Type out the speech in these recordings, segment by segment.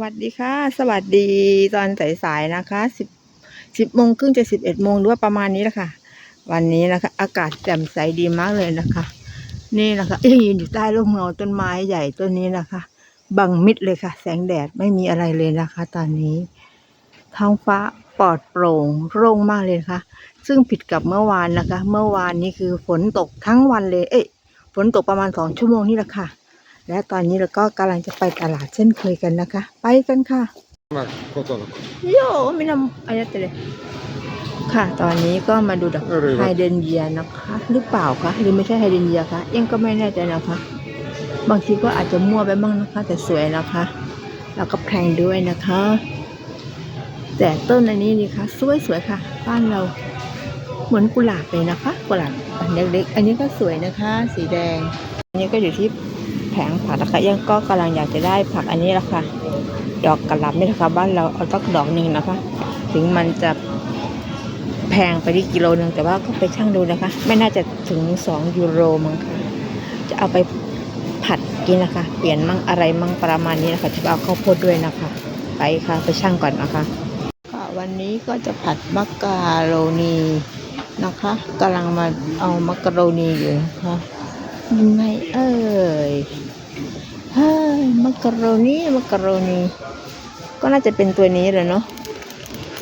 วัสดีค่ะ สวัสดีตอนสายๆนะคะสิบสิบโมงครึ่งจะสิบเอ็ดโมงหรือว่าประมาณนี้แหละค่ะ วันนี้นะคะ อากาศแจ่มใสดีมากเลยนะคะ นี่นะคะเอ้ยยืนอยู่ใต้ร่มเงาต้นไม้ใหญ่ต้นนี้นะคะ บังมิดเลยค่ะ แสงแดดไม่มีอะไรเลยนะคะ ตอนนี้ ท้องฟ้าปลอดโปร่งโล่งมากเลยนะคะซึ่งผิดกับเมื่อวานนะคะ เมื่อวานนี้คือฝนตกทั้งวันเลย เอ้ยฝนตกประมาณสองชั่วโมงนี่แหละค่ะ และตอนนี้เราก็กำลังจะไปตลาดเช่นเคยกันนะคะ ไปกันค่ะมาโคตรโยม่นำอายะเตเลยค่ะ ตอนนี้ก็มาดูดอกไฮเดนเยียนะคะ หรือเปล่าคะหรือไม่ใช่ไฮเดนเยียคะยังก็ไม่แน่ใจนะคะ บางทีก็อาจจะมั่วไปบ้างนะคะ แต่สวยนะคะ แล้วก็แพงด้วยนะคะ แต่ต้นอันนี้นี่คะสวยๆค่ะ บ้านเราเหมือนกุหลาบเลยนะคะ กุหลาบเล็กๆอันนี้ก็สวยนะคะ สีแดง อันนี้ก็อยู่ที่ แผงผักนะคะยังก็กำลังอยากจะได้ผักอันนี้ละค่ะ ดอกกระหล่ำนี่นะคะบ้านเราเอาตักดอกหนึ่งนะคะ ถึงมันจะแพงไปที่กิโลหนึ่งแต่ว่าก็ไปช่างดูนะคะ ไม่น่าจะถึงสองยูโรมั้งค่ะจะเอาไปผัดกินนะคะ เปลี่ยนมั่งอะไรมั่งประมาณนี้นะคะจะเอาข้าวโพดด้วยนะคะ ไปค่ะไปช่างก่อนนะคะค่ะวันนี้ก็จะผัดมักกะโรนีนะคะกำลังมาเอามักกะโรนีอยู่นะคะยังไงเอ้ย มักกะโรนีมักกะโรนีก็น่าจะเป็นตัวนี้แหละเนาะ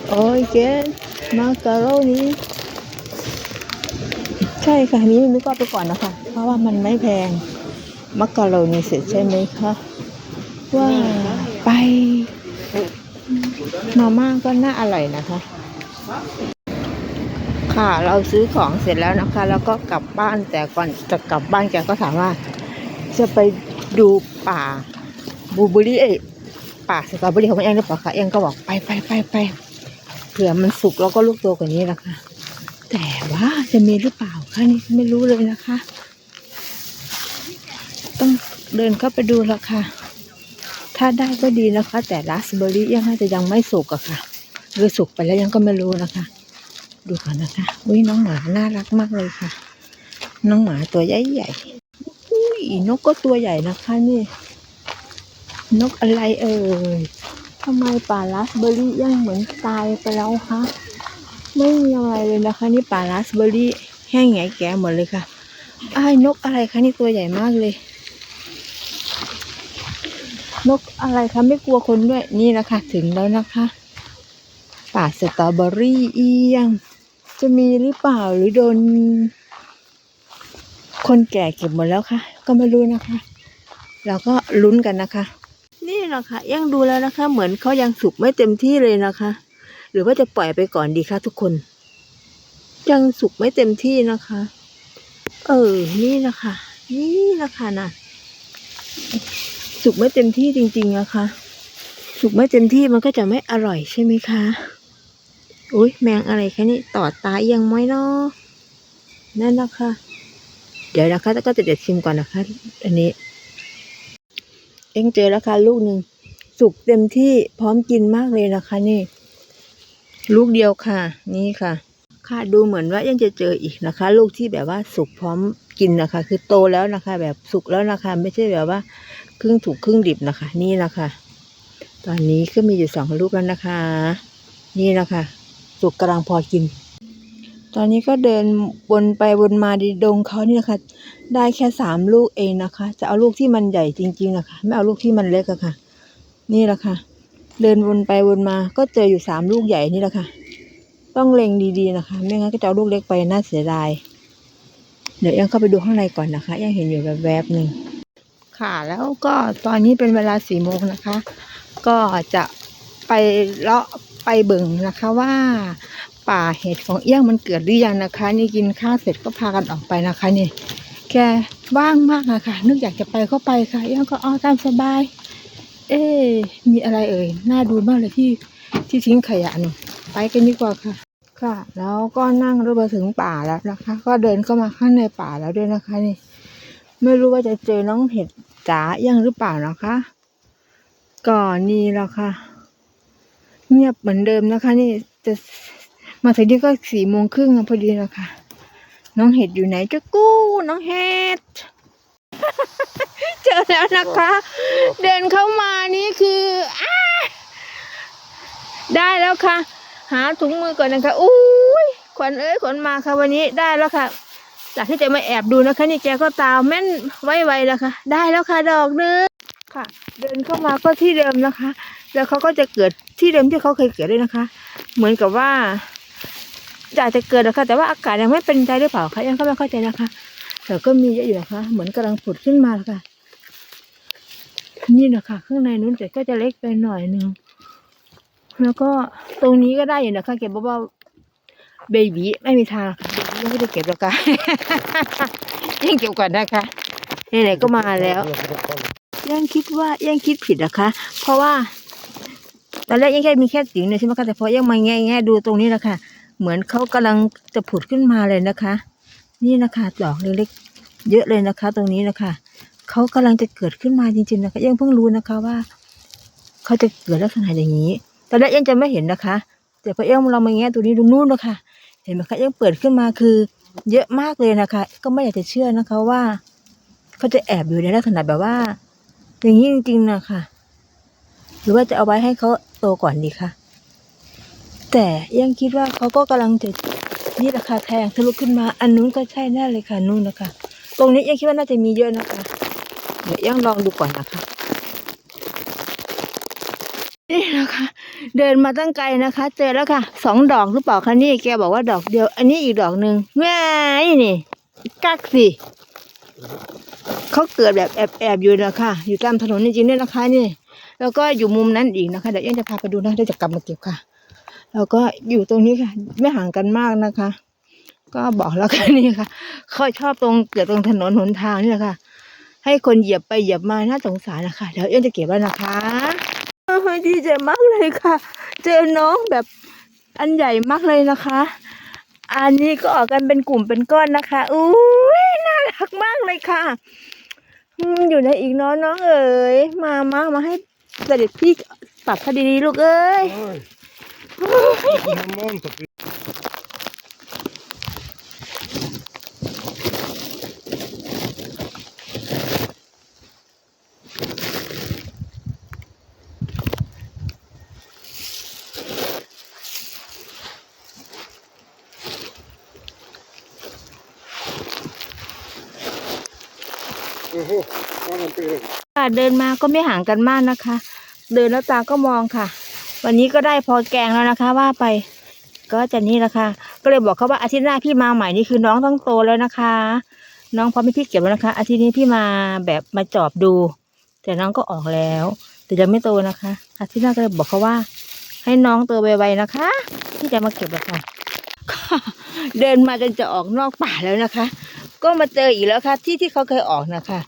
โอ้ยเกนมักกะโรนีใช่ค่ะนี้ไม่ก็เอาไปก่อนนะคะ เพราะว่ามันไม่แพงมักกะโรนีเสร็จใช่ไหมคะว่าไปมาม่าก็น่าอร่อยนะคะ ค่ะเราซื้อของเสร็จแล้วนะคะ แล้วก็กลับบ้านแต่ก่อนจะกลับบ้านแกก็ถามว่า จะไป ดูป่าบูเบอรี่เอ้ป่าสตรอเบอรี่ของมันเองหรือเปล่าคะเองก็บอกไปไปไปไปเผื่อมันสุกแล้วก็ลูกโตกว่านี้ละค่ะแต่ว่าจะมีหรือเปล่าคะนี่ไม่รู้เลยนะคะ ต้องเดินเข้าไปดูแล้วค่ะ ถ้าได้ก็ดีนะคะ แต่ราสเบอรี่ยังน่าจะยังไม่สุกอะค่ะหรือสุกไปแล้วยังก็ไม่รู้นะคะ ดูก่อนนะคะอุ้ยน้องหมาน่ารักมากเลยค่ะ น้องหมาตัวใหญ่ใหญ่ ยนกก็ตัวใหญ่นะคะนี่ นกอะไรเอ่ยทำไมป่าราสเบอร์รี่ยังเหมือนตายไปแล้วคะไม่มีอะไรเลยนะคะ นี่ป่าราสเบอร์รี่แห้งแง่แก่หมดเลยค่ะไอ้นกอะไรคะนี่ตัวใหญ่มากเลย นกอะไรคะไม่กลัวคนด้วยนี่นะคะถึงแล้วนะคะ ป่าสตรอเบอรี่เอียงจะมีหรือเปล่าหรือโดน คนแก่เก็บหมดแล้วคะ ก็ไม่รู้นะคะ เราก็ลุ้นกันนะคะ นี่นะคะยังดูแล้วนะคะ เหมือนเขายังสุกไม่เต็มที่เลยนะคะ หรือว่าจะปล่อยไปก่อนดีคะทุกคน ยังสุกไม่เต็มที่นะคะ เออ นี่นะคะ นี่นะคะนะสุกไม่เต็มที่จริงๆนะคะ สุกไม่เต็มที่มันก็จะไม่อร่อยใช่ไหมคะอุ้ยแมงอะไรคะนี่ต่อตายังไหมเนาะนั่นนะคะ เดี๋ยวนะคะก็จะเด็ดชิมก่อนนะคะ อันนี้ เอ็งเจอแล้วค่ะลูกหนึ่งสุกเต็มที่พร้อมกินมากเลยนะคะนี่ ลูกเดียวค่ะ นี่ค่ะ ค่ะดูเหมือนว่ายังจะเจออีกนะคะ ลูกที่แบบว่าสุกพร้อมกินนะคะ คือโตแล้วนะคะ แบบสุกแล้วนะคะ ไม่ใช่แบบว่า ครึ่งถูกครึ่งดิบนะคะ นี่นะคะ ตอนนี้ก็มีอยู่สองลูกแล้วนะคะ นี่นะคะสุกกำลังพอกิน ตอนนี้ก็เดินวนไปวนมาในดงเขานี่นะคะ ได้แค่สามลูกเองนะคะ จะเอาลูกที่มันใหญ่จริงๆนะคะไม่เอาลูกที่มันเล็กอะค่ะ นี่แหละค่ะ เดินวนไปวนมาก็เจออยู่สามลูกใหญ่นี่แหละค่ะ ต้องเล็งดีๆนะคะ ไม่งั้นก็จะเอาลูกเล็กไปน่าเสียดายเดี๋ยวยังเข้าไปดูข้างในก่อนนะคะยังเห็นอยู่แบบแวบๆหนึ่งค่ะแล้วก็ตอนนี้เป็นเวลาสี่โมงนะคะ ก็จะไปเลาะไปเบิ่งนะคะว่า ป่าเห็ดของเอี้ยงมันเกิดหรือยังนะคะ นี่กินข้าวเสร็จก็พากันออกไปนะคะนี่แกว่างมากอะคะนึกอยากจะไปก็ไปค่ะ เอี้ยงก็เอตามสบาย เอ๊มีอะไรเอ่ยน่าดูมากเลยที่ที่ทิ้งขยะนี่ไปกันดีกว่าค่ะ ค่ะ แล้วก็นั่งรถมาถึงป่าแล้วนะคะ ก็เดินเข้ามาข้างในป่าแล้วด้วยนะคะนี่ ไม่รู้ว่าจะเจอน้องเห็ดจ๋ายังหรือเปล่านะคะก่อนนี้แล้วค่ะ เงียบเหมือนเดิมนะคะ นี่จะ มาถึงนี่ก็สี่โมงครึ่งพอดีแล้วค่ะ น้องเห็ดอยู่ไหนจะกู้น้องเห็ด เจอแล้วนะคะ เดินเข้ามานี่คืออได้แล้วค่ะ หาถุงมือก่อนนะคะอุ้ยขวัญเอ้ยขวัญมาค่ะวันนี้ได้แล้วค่ะจากที่จะมาแอบดูนะคะ นี่แกก็ตามแม่นไวๆแล้วค่ะ ได้แล้วค่ะดอกนึงค่ะ เดินเข้ามาก็ที่เดิมนะคะ แล้วเขาก็จะเกิดที่เดิมที่เขาเคยเกิดด้วยนะคะ เหมือนกับว่า อากจะเกิดนะคะแต่ว่าอากาศยังไม่เป็นใจหรือเปล่าคะยังก็ไม่เข้าใจนะคะ แต่ก็มีเยอะอยู่นะคะเหมือนกำลังผุดขึ้นมาค่ะ นี่นะคะข้างในนู้นแต่ก็จะเล็กไปหน่อยนึงแล้วก็ตรงนี้ก็ได้อยู่นะคะ เก็บเบาๆเบบีไม่มีทางเบบียังไม่ได้เก็บหรอกค่ะยังเก็บก่อนนะคะไหนๆก็มาแล้วยังคิดว่ายังคิดผิดนะคะ เพราะว่าตอนแรกยังแค่มีแค่ติ๋งเนี่ยใช่ไหมคะแต่พอยังมาแง่แง่ดูตรงนี้นะคะ เหมือนเขากำลังจะผุดขึ้นมาเลยนะคะ นี่นะคะดอกเล็กๆเยอะเลยนะคะ ตรงนี้นะคะเขากำลังจะเกิดขึ้นมาจริงๆนะคะยังเพิ่งรู้นะคะว่าเขาจะเกิดลักษณะอย่างนี้ตอนแรกยังจะไม่เห็นนะคะ แต่พอเอ็มเรามาแง่ตัวนี้ดูนู่นนะคะเห็นไหมคะยังเปิดขึ้นมาคือ เยอะมากเลยนะคะ ก็ไม่อยากจะเชื่อนะคะว่าเขาจะแอบอยู่ในลักษณะแบบว่า อย่างนี้จริงๆนะคะหรือว่าจะเอาไว้ให้เขาโตก่อนดีคะ แต่ยังคิดว่าเขาก็กำลังจะนี่ราคาแทงทะลุขึ้นมา อันนู้นก็ใช่แน่เลยค่ะนู่นนะคะ ตรงนี้ยังคิดว่าน่าจะมีเยอะนะคะ เดี๋ยวยังลองดูก่อนนะคะนี่นะคะ เดินมาตั้งไกลนะคะ เจอแล้วค่ะสองดอกหรือเปล่าคะนี่แกบอกว่าดอกเดียว อันนี้อีกดอกหนึ่งแม่นี่กักสิเขาเกิดแบบแอบแอบอยู่นะคะอยู่ตามถนนจริงๆเนี่ยนะคะนี่ แล้วก็อยู่มุมนั้นอีกนะคะเดี๋ยวยังจะพาไปดูนะเดี๋ยวจะกลับมาเก็บค่ะ แล้วก็อยู่ตรงนี้ค่ะ ไม่ห่างกันมากนะคะ ก็บอกแล้วกันนี่ค่ะเขาชอบตรงเกิดตรงถนนหนทางนี่แหละค่ะ ให้คนเหยียบไปเหยียบมาน่าสงสารนะคะเดี๋ยวเอ็นจะเก็บแล้นะคะดีใจมากเลยค่ะ เจอน้องแบบอันใหญ่มากเลยนะคะ อันนี้ก็ออกกันเป็นกลุ่มเป็นก้อนนะคะอุ้ยน่ารักมากเลยค่ะอยู่ในอีกน้องน้องเอ๋ยมามามาให้เสด็จพี่ปรับคดีดีลูกเอ้ย Oj. Det är månt att vi โอ้โหว่ามันเป็นค่ะเดินมาก็ไม่ห่างกันมากนะคะ เดินแล้วตาก็มองค่ะ วันนี้ก็ได้พอแกงแล้วนะคะ ว่าไป ก็จะนี่แหละค่ะ ก็เลยบอกเขาว่าอาทิตย์หน้าพี่มาใหม่นี่คือน้องต้องโตแล้วนะคะ น้องพร้อมให้พี่เก็บแล้วนะคะ อาทิตย์นี้พี่มาแบบมาจอบดู แต่น้องก็ออกแล้ว แต่ยังไม่โตนะคะ อาทิตย์หน้าก็เลยบอกเขาว่า ให้น้องโตไวๆนะคะที่จะมาเก็บแล้วค่ะเดินมาจนจะออกนอกป่าแล้วนะคะ ก็มาเจออีกแล้วค่ะ ที่ที่เขาเคยออกนะคะ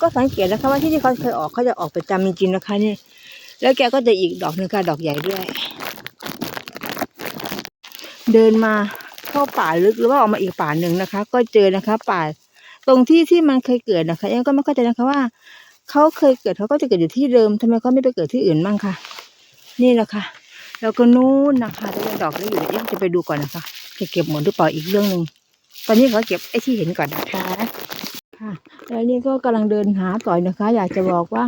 ก็สังเกตนะคะว่าที่ที่เขาเคยออกเขาจะออกประจำจริงๆนะคะนี่ แล้วแกก็จะอีกดอกหนึ่งค่ะดอกใหญ่ด้วย เดินมาเข้าป่าลึกหรือว่าออกมาอีกป่าหนึ่งนะคะ ก็เจอนะคะ ป่า ตรงที่ที่มันเคยเกิดนะคะยังก็ไม่เข้าใจนะคะว่าเขาเคยเกิดเขาก็จะเกิดอยู่ที่เดิมทำไมเขาไม่ไปเกิดที่อื่นบ้างคะนี่แหละค่ะแล้วก็นู่นนะคะที่ยังดอกได้อยู่เดี๋ยวจะไปดูก่อนนะคะจะเก็บหมดหรือเปล่าอีกเรื่องหนึ่งตอนนี้เขาเก็บไอ้ที่เห็นก่อนนะคะค่ะแล้วนี่ก็กำลังเดินหาต่อยนะคะ อยากจะบอกว่า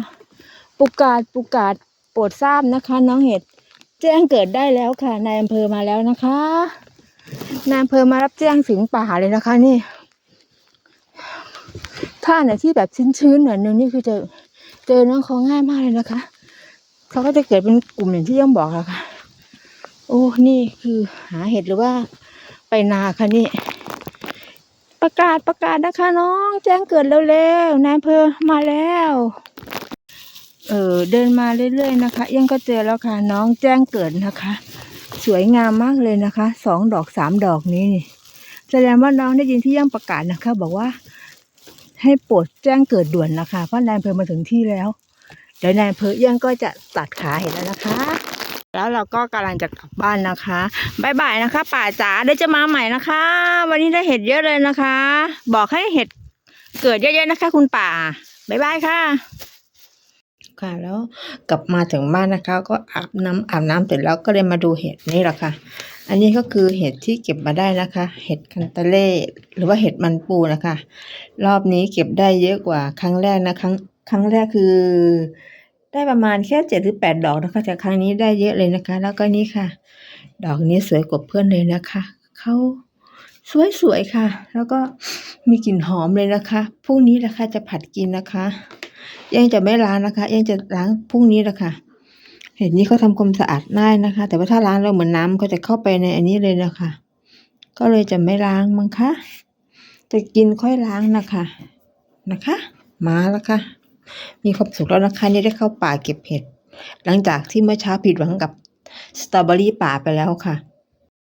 ปุกกาดปุกกาด ปรดทราบนะคะ น้องเห็ดแจ้งเกิดได้แล้วค่ะนายอำเภอมาแล้วนะคะนายอำเภอมารับแจ้งถึงป่าเลยนะคะ นี่ถ้าไหนที่แบบชื้นๆหน่อยนึงนี่คือเจอเจอน้องเขาง่ายมากเลยนะคะเขาก็จะเกิดเป็นกลุ่มอย่างที่ย่อมบอกค่ะ โอ้นี่คือหาเห็ดหรือว่าไปนาค่ะนี่ ประกาศประกาศนะคะ น้อง แจ้งเกิดเร็วๆนายอำเภอมาแล้ว เออเดินมาเรื่อยๆนะคะ ยังก็เจอแล้วค่ะ น้องแจ้งเกิดนะคะ สวยงามมากเลยนะคะสองดอกสามดอกนี้นี่แสดงว่าน้องได้ยินที่ย่งประกาศนะคะ บอกว่า ให้โปรดแจ้งเกิดด่วนนะคะเพราะนายอำเภอมาถึงที่แล้วเดี๋ยวนายอำเภอยังก็จะตัดขาเห็นแล้วนะคะ แล้วเราก็กำลังจะกลับบ้านนะคะบายบายนะคะ ป่าจ๋าเดี๋ยวจะมาใหม่นะคะ วันนี้ได้เห็ดเยอะเลยนะคะ บอกให้เห็ดเกิดเยอะๆนะคะ คุณป่าบายบายค่ะ ค่ะ แล้วกลับมาถึงบ้านนะคะ ก็อาบน้ำอาบน้ำเสร็จแล้วก็เลยมาดูเห็ดนี่แหละค่ะ อันนี้ก็คือเห็ดที่เก็บมาได้นะคะ เห็ดคันตะเล่หรือว่าเห็ดมันปูนะคะ รอบนี้เก็บได้เยอะกว่าครั้งแรกนะครั้งครั้งแรกคือ ได้ประมาณแค่เจ็ดหรือแปดดอกนะคะแต่ครั้งนี้ได้เยอะเลยนะคะ แล้วก็นี่ค่ะ ดอกนี้สวยกว่าเพื่อนเลยนะคะเขาสวยๆค่ะ แล้วก็มีกลิ่นหอมเลยนะคะ พรุ่งนี้นะคะจะผัดกินนะคะ ยังจะไม่ล้างนะคะ ยังจะล้างพรุ่งนี้แหละค่ะ เห็นนี้เขาทำความสะอาดได้นะคะ แต่ว่าถ้าล้างแล้วเหมือนน้ำก็จะเข้าไปในอันนี้เลยนะคะ ก็เลยจะไม่ล้างมั้งคะจะกินค่อยล้างนะคะนะคะ มาแล้วค่ะ มีความสุขแล้วนะคะ นี่ได้เข้าป่าเก็บเห็ด หลังจากที่เมื่อเช้าผิดหวังกับสตรอเบอรี่ป่าไปแล้วค่ะ